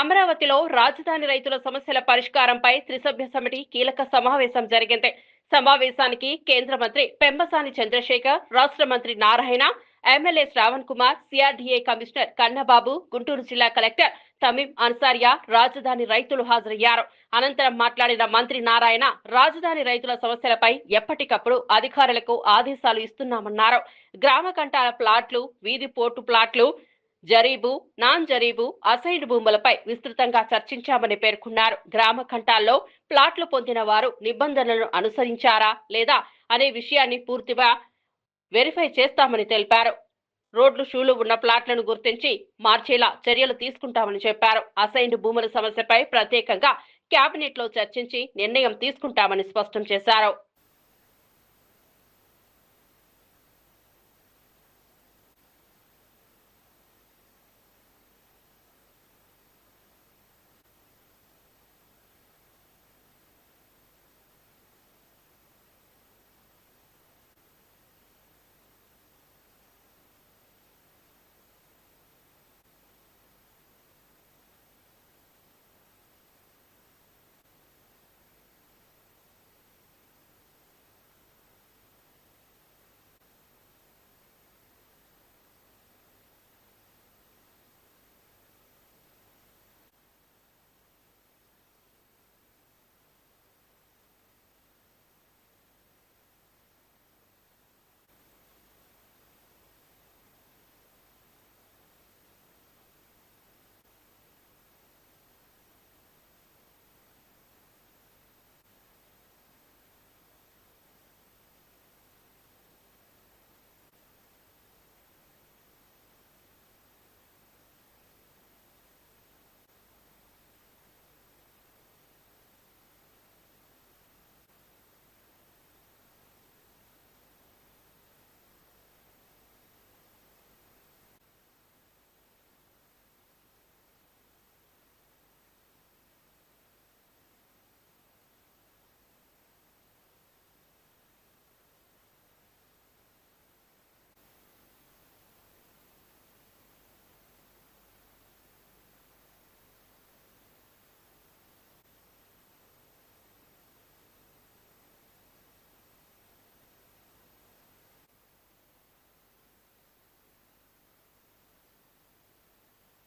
అమరావతిలో రాజధాని రైతుల సమస్యల పరిష్కారంపై త్రిసభ్య సమితి కీలక సమావేశం జరిగింది. సమావేశానికి కేంద్ర మంత్రి పెంబసాని చంద్రశేఖర్ రాష్ట్ర మంత్రి Narayana MLA Shravan Kumar CRDA commissioner Kannababu Guntur జిల్లా కలెక్టర్ తమీం అన్సారియా రాజధాని రైతులు హాజరయ్యారు. అనంతరం మాట్లాడిన మంత్రి నారాయణ రాజధాని రైతుల సమస్యలపై ఎప్పటికప్పుడు అధికారులకు ఆదేశాలు ఇస్తున్నామన్నారు. గ్రామ కంటాల ప్లాట్లు వీధి పోర్టు ప్లాట్లు జరీబు నాన్ జరీబు అసైడ్ భూములపై విస్తృతంగా చర్చించామని పేర్కొన్నారు. గ్రామ కంటాల్లో ప్లాట్లు పొందిన వారు నిబంధనలను అనుసరించారా లేదా అనే విషయాన్ని పూర్తిగా వెరిఫై చేస్తామని తెలిపారు. రోడ్లు షూలు ఉన్న ప్లాట్లను గుర్తించి మార్చేలా చర్యలు తీసుకుంటామని చెప్పారు. అసైన్డ్ భూముల సమస్యపై ప్రత్యేకంగా కేబినెట్లో చర్చించి నిర్ణయం తీసుకుంటామని స్పష్టం చేశారు.